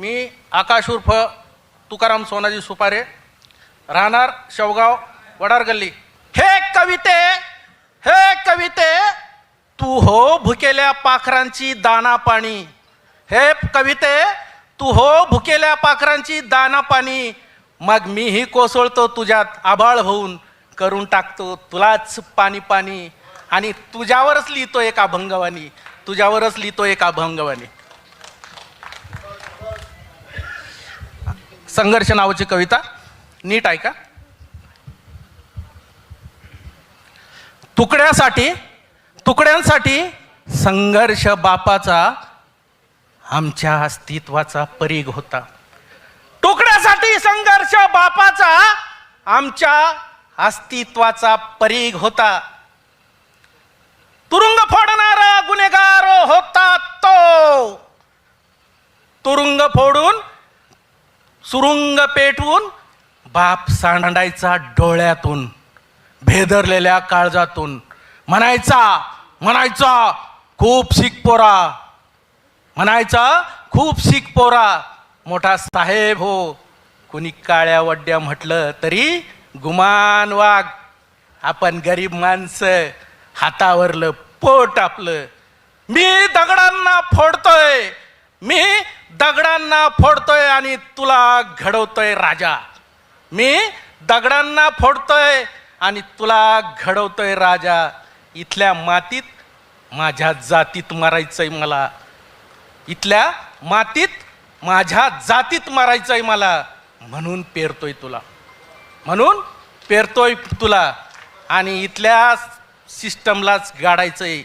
मी आकाश उर्फ तुकाराम सोनाजी सुपारे राहणार शेवगाव वडार गल्ली हे कविते हे कविते तू हो भुकेल्या पाखरांची दाना पाणी हे कविते तू हो भुकेल्या पाखरांची दाना पाणी मग मीही कोसळतो तुझ्यात आभाळ होऊन करून टाकतो तुलाच पाणी पाणी. आणि तुझ्यावरच लिहितो एका अभंगवाणी तुझ्यावरच लिहितो एका अभंगवाणी संघर्ष नावाची कविता. नीट ऐका. तुकड्यासाठी तुकड्यांसाठी संघर्ष बापाचा आमच्या अस्तित्वाचा परीघ होता. तुकड्यासाठी संघर्ष बापाचा आमच्या अस्तित्वाचा परीघ होता. तुरुंग फोडणारा गुन्हेगार होता तो. तुरुंग फोडून सुरुंग पेटवून बाप सांडायचा डोळ्यातून भेदरलेल्या काळजातून. म्हणायचा म्हणायचा खूप शिक पोरा. म्हणायचा खूप शिक पोरा. मोठा साहेब हो. कुणी काळ्या वड्या म्हटलं तरी गुमान वाघ. आपण गरीब माणसं हातावरलं पोट आपलं. मी दगडांना फोडतोय. मी दगडांना फोडतोय आणि तुला घडवतोय राजा. मी दगडांना फोडतोय आणि तुला घडवतोय राजा. इथल्या मातीत माझ्या जातीत मारायचंय मला. इथल्या मातीत माझ्या जातीत मारायचंय मला. म्हणून पेरतोय तुला. म्हणून पेरतोय तुला. आणि इथल्या सिस्टमलाच गाडायचंय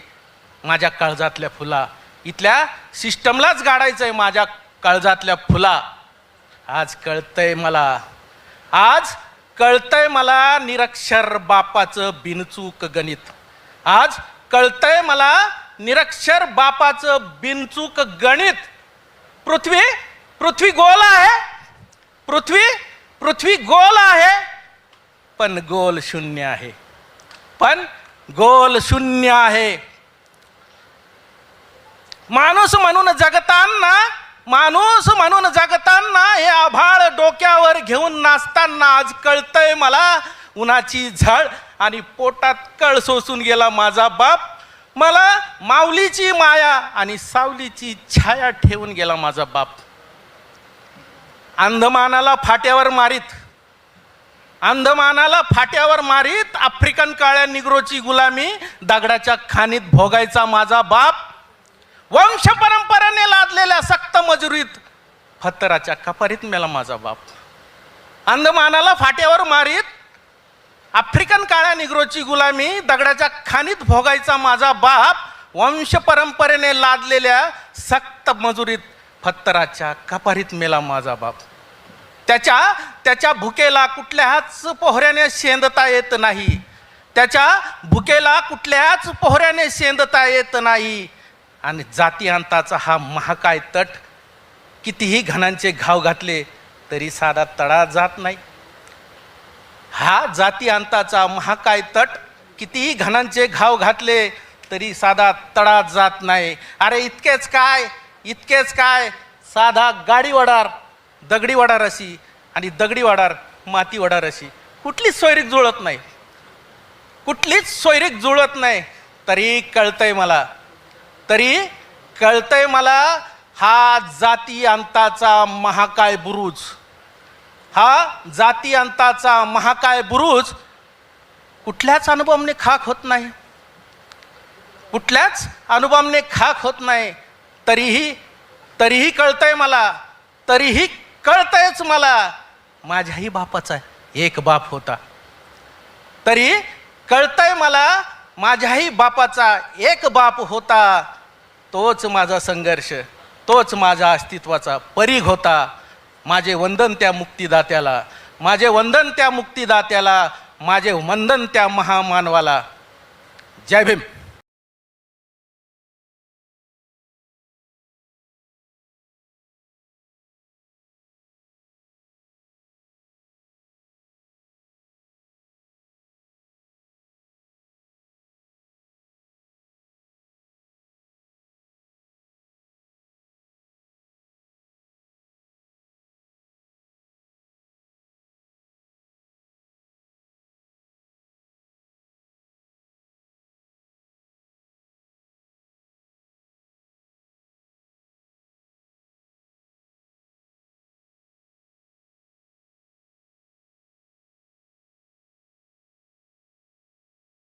माझ्या काळजातल्या फुला. इथल्या सिस्टमलाच गाडायचं आहे माझ्या काळजातल्या फुला. आज कळतंय मला. आज कळतंय मला निरक्षर बापाचं बिनचूक गणित. आज कळतंय मला निरक्षर बापाचं बिनचूक गणित. पृथ्वी पृथ्वी गोल आहे. पृथ्वी पृथ्वी गोल आहे. पण गोल शून्य आहे. पण गोल शून्य आहे. माणूस म्हणून जगताना माणूस म्हणून जगताना हे आभाळ डोक्यावर घेऊन नाचताना आज कळतंय मला उन्हाची झळ आणि पोटात कळ सोसून गेला माझा बाप. मला माऊलीची माया आणि सावलीची छाया ठेवून गेला माझा बाप. अंधमानाला फाट्यावर मारीत. अंधमानाला फाट्यावर मारीत आफ्रिकन काळ्या निग्रोची गुलामी दगडाच्या खाणीत भोगायचा माझा बाप. वंश परंपरेने लादलेल्या सक्त मजुरीत फत्तराच्या कपारीत मेला माझा बाप. अंदमानाला फाट्यावर मारीत आफ्रिकन काळ्या निग्रोची गुलामी दगडाच्या खाणीत भोगायचा माझा बाप वंश परंपरेने लादलेल्या सक्त मजुरीत फत्तराच्या कपारीत मेला माझा बाप. त्याच्या त्याच्या भुकेला कुठल्याच पोहऱ्याने शेंदता येत नाही. त्याच्या भुकेला कुठल्याच पोहऱ्याने शेंदता येत नाही. आणि जाती अंताचा हा महाकाय तट कितीही घणांचे घाव घातले तरी साधा तडा जात नाही. हा जाती अंताचा महाकाय तट कितीही घणांचे घाव घातले तरी साधा तडा जात नाही. अरे इतकेच काय? इतकेच काय? साधा गाडी वडार दगडी वडार अशी आणि दगडी वडार माती वडार अशी. कुठलीच सोयरीक जुळत नाही. कुठलीच सोयरीक जुळत नाही. तरी कळतंय मला तरी कळतंय मला हा जाती अंताचा महाकाय बुरुज. हा जाती अंताचा महाकाय बुरुज कुठल्याच अनुभवने खाक होत नाही. कुठल्याच अनुभवने खाक होत नाही. तरीही तरीही कळतंय मला तरीही कळतंयच मला माझ्याही बापाचा एक बाप होता. तरी कळतंय मला माझ्याही बापाचा एक बाप होता. तोच माझा संघर्ष तोच माझा अस्तित्वाचा परीघ होता. माझे वंदन त्या मुक्तिदात्याला माझे वंदन त्या मुक्तिदात्याला माझे वंदन त्या महामानवाला. जय भीम.